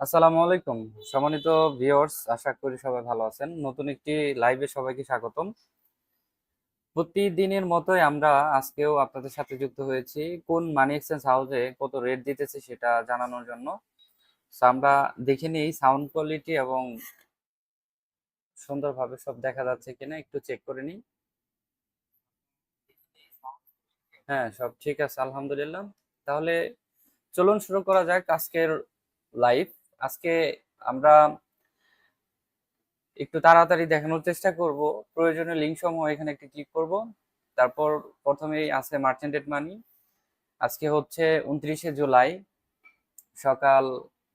আসসালামু আলাইকুম। সম্মানিত ভিউয়ার্স আশা করি সবাই ভালো আছেন। নতুন একটি লাইভে সবাইকে স্বাগতম। প্রতিদিনের মতোই আমরা আজকেও আপনাদের সাথে যুক্ত হয়েছি। কোন মানি এক্সচেঞ্জ হাউসে কত রেট দিতেছে সেটা জানানোর জন্য। আমরা দেখে নিই সাউন্ড কোয়ালিটি এবং সুন্দরভাবে সব দেখা যাচ্ছে কিনা। একটু চেক করে নিই। হ্যাঁ সব ঠিক আছে, আলহামদুলিল্লাহ। তাহলে চলুন শুরু করা যাক আজকের লাইভ আজকে আমরা একটু তাড়াতাড়ি দেখানোর চেষ্টা করব। প্রয়োজনীয় লিঙ্ক সমূহ এখানে একটি ক্লিক করব। তারপর প্রথমেই আছে মার্চেন্টেড মানি আজকে হচ্ছে উনত্রিশে জুলাই, সকাল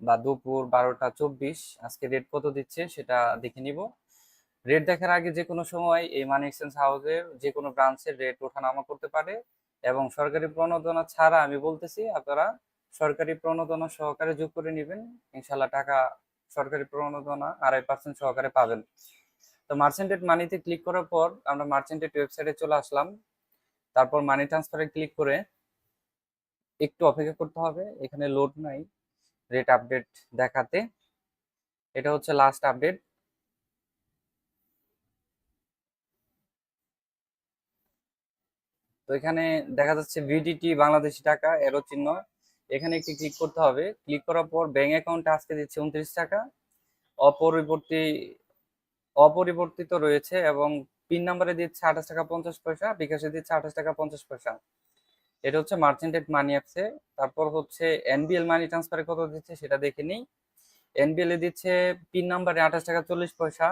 বা দুপুর বারোটা চব্বিশ। আজকে রেট কত দিচ্ছে সেটা দেখে নিব। রেট দেখার আগে যে কোনো সময় এই মানি এক্সচেঞ্জ হাউসের যে কোনো ব্রাঞ্চের রেট ওঠানামা করতে পারে এবং সরকারি প্রণোদনা ছাড়া আমি বলতেছি, আপনারা সরকারি প্রণোদনা সহকারে যোগ করে নেবেন। ইনশাল্লাহ টাকা সরকারি প্রণোদনা আড়াই পার্সেন্ট সহকারে পাবেন। তো মার্চেন্টেড মানিতে ক্লিক করার পর আমরা মার্চেন্টেড ওয়েবসাইটে চলে আসলাম। তারপর মানি ট্রান্সফারে ক্লিক করে একটু অপেক্ষা করতে হবে। এখানে লোড নাই। রেট আপডেট দেখাতে। এটা হচ্ছে লাস্ট আপডেট তো এখানে দেখা যাচ্ছে ভিডিটি বাংলাদেশি টাকা এরো চিহ্ন। এখানে একটি ক্লিক করতে হবে। ক্লিক করার পর ব্যাঙ্ক অ্যাকাউন্টে আজকে দিচ্ছে উনত্রিশ টাকা। অপরিবর্তী, অপরিবর্তিত রয়েছে এবং পিন নাম্বারে দিচ্ছে আঠাশ টাকা পঞ্চাশ পয়সা, বিকাশে দিচ্ছে আঠাশ টাকা পঞ্চাশ পয়সা। এটা হচ্ছে মার্চেন্টেড মানি অ্যাপসে তারপর হচ্ছে এনবিএল মানি ট্রান্সফারে কত দিচ্ছে, সেটা দেখে নিই। এনবিএল এ দিচ্ছে পিন নাম্বারে আঠাশ টাকা চল্লিশ পয়সা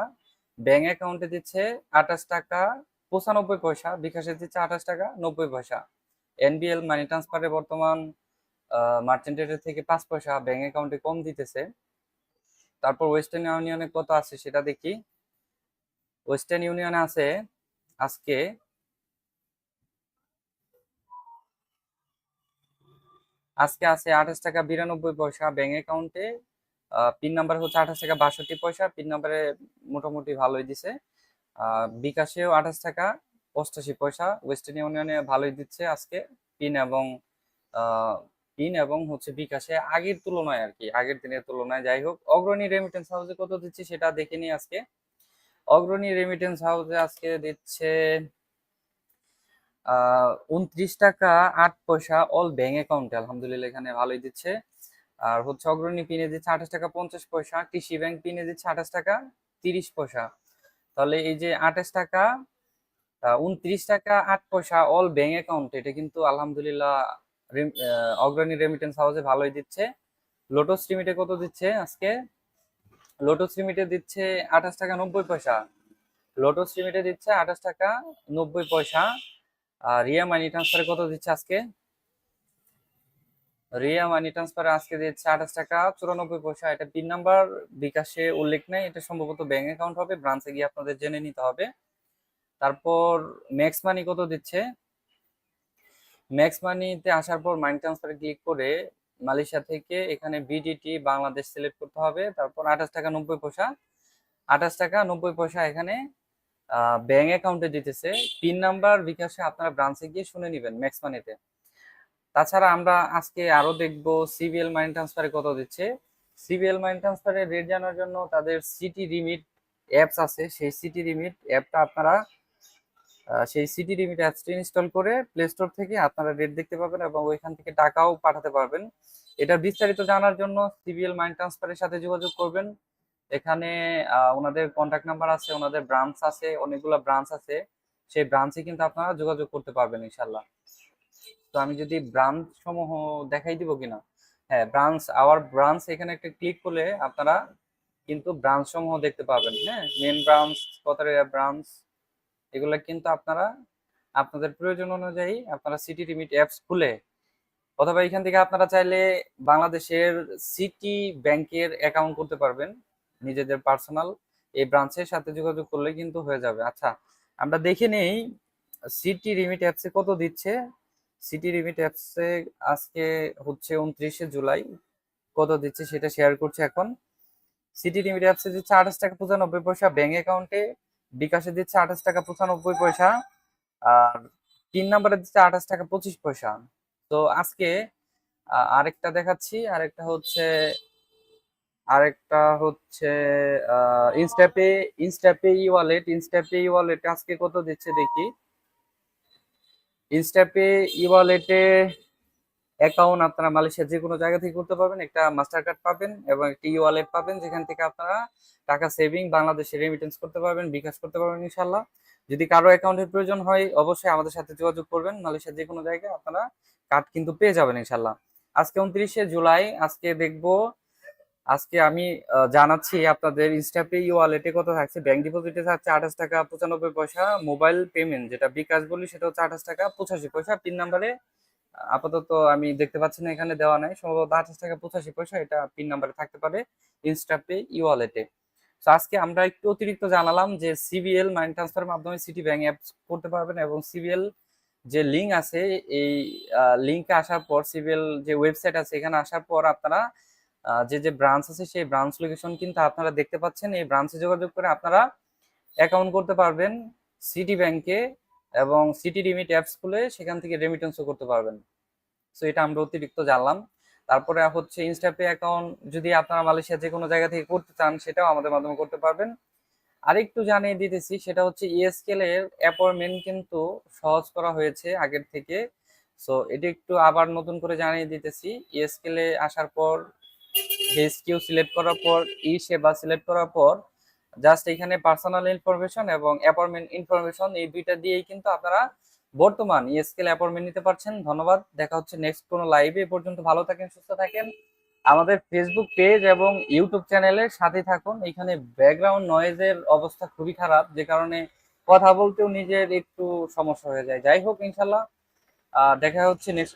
ব্যাঙ্ক অ্যাকাউন্টে দিচ্ছে আঠাশ টাকা পঁচানব্বই পয়সা, বিকাশে দিচ্ছে আঠাশ টাকা নব্বই পয়সা। এনবিএল মানি ট্রান্সফারে বর্তমান মার্চেন্টের থেকে পাঁচ পয়সা ব্যাংক অ্যাকাউন্টে কম দিতেছে। তারপর ওয়েস্টার্ন ইউনিয়নে কত আছে সেটা দেখি। ওয়েস্টার্ন ইউনিয়নে আছে আজকে আজকে আছে আঠাশ টাকা বিরানব্বই পয়সা ব্যাংক অ্যাকাউন্টে পিন নাম্বার হচ্ছে আঠাশ টাকা বাষট্টি পয়সা। পিন নাম্বারে মোটামুটি ভালোই দিছে। বিকাশেও আঠাশ টাকা অষ্টাশি পয়সা। ওয়েস্টার্ন ইউনিয়নে ভালোই দিচ্ছে আজকে। পিন এবং পিন এবং হচ্ছে বিকাশে আগের তুলনায় আর কি আগের দিনের তুলনায়। যাই হোক, অগ্রণী রেমিটেন্স হাউসে কত দিচ্ছে সেটা দেখে নিই আজকে। অগ্রণী রেমিটেন্স হাউসে আজকে দিচ্ছে উনত্রিশ টাকা আট পয়সা অল ব্যাংক অ্যাকাউন্টে আলহামদুলিল্লাহ এখানে ভালোই দিচ্ছে। আর হচ্ছে অগ্রণী পিনে দিচ্ছে আঠাশ টাকা পঞ্চাশ পয়সা, কৃষি ব্যাংক পিনে দিচ্ছে আঠাশ টাকা তিরিশ পয়সা। তাহলে এই যে আঠাশ টাকা উনত্রিশ টাকা আট পয়সা অল ব্যাংক অ্যাকাউন্ট এটা কিন্তু আলহামদুলিল্লাহ অগ্রণী রেমিটেন্স হাউসে ভালোই দিচ্ছে। লোটস লিমিটে কত দিচ্ছে আজকে? লোটস লিমিটে দিচ্ছে আঠাশ টাকা নব্বই পয়সা। লোটস লিমিটে দিচ্ছে আঠাশ টাকা নব্বই পয়সা। আর রিয়া মানি ট্রান্সফারে কত দিচ্ছে আজকে? রিয়া মানি ট্রান্সফারে আজকে দিচ্ছে আঠাশ টাকা চুরানব্বই পয়সা। এটা পিন নাম্বার বিকাশে উল্লেখ নেই। এটা সম্ভবত ব্যাংক অ্যাকাউন্ট হবে। ব্রাঞ্চে গিয়ে আপনাদের জেনে নিতে হবে। তারপর ম্যাক্স মানি কত দিচ্ছে? ম্যাক্স মানিতে আসার পর মানি ট্রান্সফারে ক্লিক করে মালয়েশিয়া থেকে এখানে বিডিটি বাংলাদেশ সিলেক্ট করতে হবে। তারপর আঠাশ টাকা নব্বই পয়সা। আঠাশ টাকা নব্বই পয়সা এখানে ব্যাংক অ্যাকাউন্টে দিতেছে। পিন নাম্বার বিকাশে আপনারা ব্রাঞ্চে গিয়ে শুনে নেবেন ম্যাক্স মানিতে তাছাড়া আমরা আজকে আরও দেখব সিবিএল মানি ট্রান্সফারে কত দিচ্ছে। সিবিএল মানি ট্রান্সফারের রেট জানার জন্য তাদের সিটি রিমিট অ্যাপস আছে। সেই সিটি রিমিট অ্যাপটা আপনারা সেই সিটি রিমিট অ্যাপসটি ইনস্টল করে প্লে স্টোর থেকে আপনারা রেট দেখতে পাবেন এবং ওইখান থেকে টাকাও পাঠাতে পারবেন। এটা বিস্তারিত জানার জন্য সিবিএল মানি ট্রান্সফারের সাথে যোগাযোগ করবেন। এখানে ওনাদের কন্ট্যাক্ট নাম্বার আছে, ওনাদের ব্রাঞ্চ আছে, অনেকগুলো ব্রাঞ্চ আছে। সেই ব্রাঞ্চে কিন্তু আপনারা যোগাযোগ করতে পারবেন ইনশাল্লাহ তো আমি যদি ব্রাঞ্চ সমূহ দেখাই দিব কিনা? হ্যাঁ ব্রাঞ্চ আওয়ার ব্রাঞ্চ এখানে একটা ক্লিক করলে আপনারা কিন্তু ব্রাঞ্চ সমূহ দেখতে পাবেন। হ্যাঁ মেন ব্রাঞ্চ কতারিয়া ব্রাঞ্চ এগুলো কিন্তু আপনারা আপনাদের প্রয়োজন অনুযায়ী আপনারা সিটি লিমিট অ্যাপস খুলে অথবা এখান থেকে আপনারা চাইলে বাংলাদেশের সিটি ব্যাংকের অ্যাকাউন্ট করতে পারবেন। নিজেদের পার্সোনাল এই ব্রাঞ্চের সাথে যোগাযোগ করলে কিন্তু হয়ে যাবে। আচ্ছা আমরা দেখে নেই সিটি রিমিট অ্যাপসে কত দিচ্ছে। সিটি রিমিট অ্যাপসে আজকে হচ্ছে উনত্রিশে জুলাই। কত দিচ্ছে সেটা শেয়ার করছে এখন। সিটি রিমিট অ্যাপসে দিচ্ছে আঠাশ টাকা পঁচানব্বই পয়সা ব্যাংক অ্যাকাউন্টে বিকাশে দিচ্ছে আঠাশ টাকা পঁচানব্বই পয়সা, আর তিন নাম্বারে দিচ্ছে আঠাশ টাকা পঁচিশ পয়সা। তো আজকে আরেকটা দেখাচ্ছি, আরেকটা হচ্ছে আরেকটা হচ্ছে InstaPay InstaPay e wallet InstaPay e wallet আজকে কত দিচ্ছে দেখি? ইনস্টাপে ই ওয়ালেটে অ্যাকাউন্ট আপনারা মালয়েশিয়ার যে কোনো জায়গা থেকে করতে পারবেন, একটা মাস্টার কার্ড পাবেন এবং একটা ই ওয়ালেট পাবেন, যেখান থেকে আপনারা টাকা সেভিং বাংলাদেশে রেমিটেন্স করতে পারবেন, বিকাশ করতে পারবেন ইনশাল্লাহ যদি কারও অ্যাকাউন্টের প্রয়োজন হয়, অবশ্যই আমাদের সাথে যোগাযোগ করবেন, মালয়েশিয়ার যে কোনো জায়গায় আপনারা কার্ড কিন্তু পেয়ে যাবেন ইনশাল্লাহ আজকে উনত্রিশে জুলাই, আজকে দেখব, আজকে আমি জানাচ্ছি আপনাদের ইনস্টাপে ই ওয়ালেটে কত থাকছে? ব্যাংক ডিপোজিটে থাকছে আঠাশ টাকা পঁচানব্বই পয়সা মোবাইল পেমেন্ট যেটা বিকাশ বলি সেটা হচ্ছে আঠাশ টাকা পঁচাশি পয়সা পিন নাম্বারে আপাতত আমি দেখতে পাচ্ছি না, এখানে দেওয়া নাই। সম্ভবত আঠাশ টাকা পঁচাশি পয়সা, এটা পিন নাম্বারে থাকতে পারে ইনস্টাপে ই ওয়ালেটে তো আজকে আমরা একটু অতিরিক্ত জানালাম যে সিবিএল মানি ট্রান্সফারের মাধ্যমে সিটি ব্যাংক অ্যাপ করতে পারবেন এবং সিবিএল যে লিঙ্ক আছে, এই লিঙ্কে আসার পর সিবিএল যে ওয়েবসাইট আছে, এখানে আসার পর আপনারা যে যে ব্রাঞ্চ আছে, সেই ব্রাঞ্চ লোকেশন কিন্তু আপনারা দেখতে পাচ্ছেন। এই ব্রাঞ্চে যোগাযোগ করে আপনারা অ্যাকাউন্ট করতে পারবেন সিটি ব্যাংকে এবং সিটি রিমিট অ্যাপস খুলে সেখান থেকে রেমিটেন্সও করতে পারবেন। সো এটা আমরা অতিরিক্ত জানলাম। তারপরে হচ্ছে ইনস্টাপে অ্যাকাউন্ট যদি আপনারা মালয়েশিয়া যে কোনো জায়গা থেকে করতে চান, সেটাও আমাদের মাধ্যমে করতে পারবেন। আরেকটু জানিয়ে দিতেছি, সেটা হচ্ছে ইএসকেল এর অ্যাপয়েন্টমেন্ট কিন্তু সহজ করা হয়েছে আগের থেকে। সো এটি একটু আবার নতুন করে জানিয়ে দিতেছি। ইএসকেল এ আসার পর কিউ সিলেক্ট করার পর ই সেবা সিলেক্ট করার পর জাস্ট এখানে পার্সোনাল ইনফরমেশন এবং অ্যাপয়েন্টমেন্ট ইনফরমেশন এই দুইটা দিয়েই কিন্তু আপনারা বর্তমান ইএসকেল অ্যাপয়েন্টমেন্ট নিতে পারছেন। ধন্যবাদ। দেখা হচ্ছে নেক্সট কোনো লাইভে এ পর্যন্ত ভালো থাকেন, সুস্থ থাকেন। আমাদের ফেসবুক পেজ এবং ইউটিউব চ্যানেলের সাথে থাকুন। এখানে ব্যাকগ্রাউন্ড নয়েজের অবস্থা খুবই খারাপ। যে কারণে কথা বলতেও নিজের একটু সমস্যা হয়ে যায়। যাই হোক, ইনশাল্লাহ। দেখা হচ্ছে নেক্সট